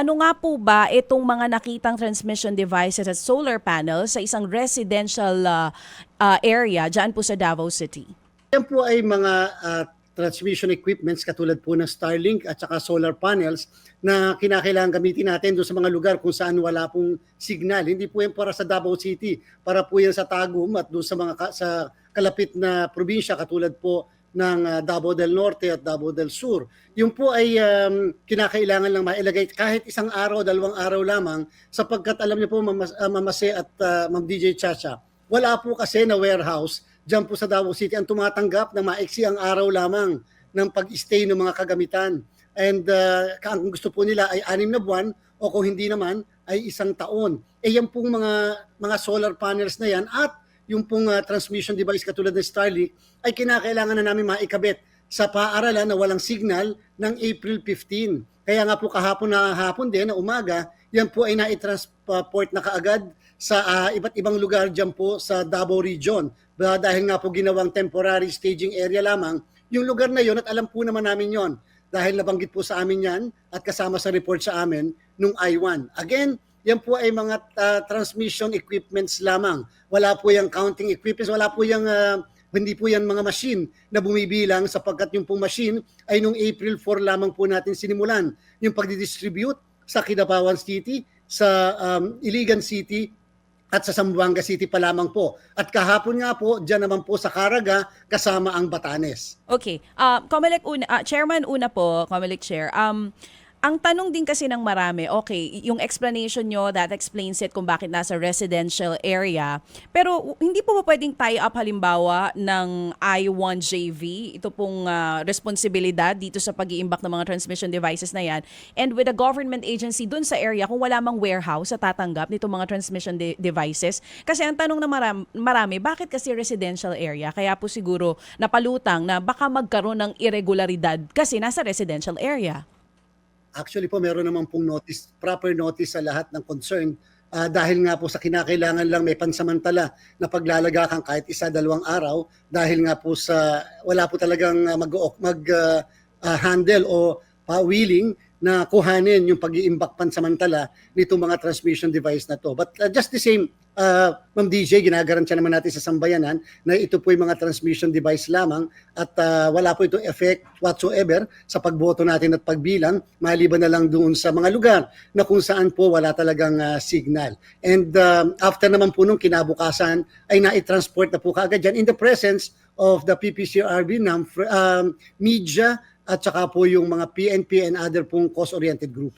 ano nga po ba itong mga nakitang transmission devices at solar panels sa isang residential ah, ah, area dyan po sa Davao City? Yan po ay mga ah, transmission equipments katulad po ng Starlink at saka solar panels na kinakailangan gamitin natin doon sa mga lugar kung saan wala pong signal. Hindi po yan para sa Davao City, para po yan sa Tagum at doon sa mga ka- sa kalapit na probinsya katulad po ng ah, Davao del Norte at Davao del Sur. Yung po ay um, kinakailangan lang mailagay kahit isang araw, dalawang araw lamang sapagkat alam niyo po Mama, ah, Mama Se at ah, Ma'am DJ Chacha, wala po kasi na warehouse dyan po sa Davao City ang tumatanggap na maiksi ang araw lamang ng pag-stay ng mga kagamitan. And uh, ang gusto po nila ay anim na buwan o kung hindi naman ay isang taon. Eh yan pong mga, mga solar panels na yan at yung pong uh, transmission device katulad ng Starlink ay kinakailangan na namin maikabit sa paaralan na walang signal ng April 15. Kaya nga po kahapon na hapon din na umaga, yan po ay nai-transport na kaagad sa ah, iba't ibang lugar dyan po sa Davao Region. Bah- Dahil nga po ginawang temporary staging area lamang, yung lugar na yon at alam po naman namin yon dahil nabanggit po sa amin yan at kasama sa report sa amin nung I1. Again, yan po ay mga ah, transmission equipments lamang. Wala po yung counting equipments, wala po yung ah, hindi po yan mga machine na bumibilang sapagkat yung pong machine ay nung April 4 lamang po natin sinimulan yung pagdidistribute sa Kidapawan City, sa um, Iligan City at sa Zamboanga City pa lamang po. At kahapon nga po, dyan naman po sa Caraga kasama ang Batanes. Okay. Uh, Comelec una, ah, Chairman una po, Comelec Chair. Um, ang tanong din kasi ng marami, okay, yung explanation nyo, that explains it kung bakit nasa residential area. Pero hindi po ba pwedeng tie up halimbawa ng I1JV, ito pong ah, responsibilidad dito sa pag-iimbak ng mga transmission devices na yan, and with a government agency dun sa area kung wala mang warehouse sa tatanggap nito mga transmission de- devices. Kasi ang tanong ng maram- marami, bakit kasi residential area? Kaya po siguro napalutang na baka magkaroon ng irregularidad kasi nasa residential area. Actually po, meron naman pong notice, proper notice sa lahat ng concern. Ah, dahil nga po sa kinakailangan lang may pansamantala na paglalagakan kahit isa, dalawang araw dahil nga po sa wala po talagang ah, mag, mag ah, ah, handle o pa-wheeling na kuhanin yung pag-iimbak pansamantala nitong mga transmission device na to. But uh, just the same, uh, Ma'am DJ, ginagarantiya naman natin sa sambayanan na ito po yung mga transmission device lamang at uh, wala po itong effect whatsoever sa pagboto natin at pagbilang, maliban na lang doon sa mga lugar na kung saan po wala talagang uh, signal. And um, after naman po nung kinabukasan ay nai-transport na po kaagad yan in the presence of the PPCRB, um, media, at saka po yung mga PNP and other pong cost-oriented groups.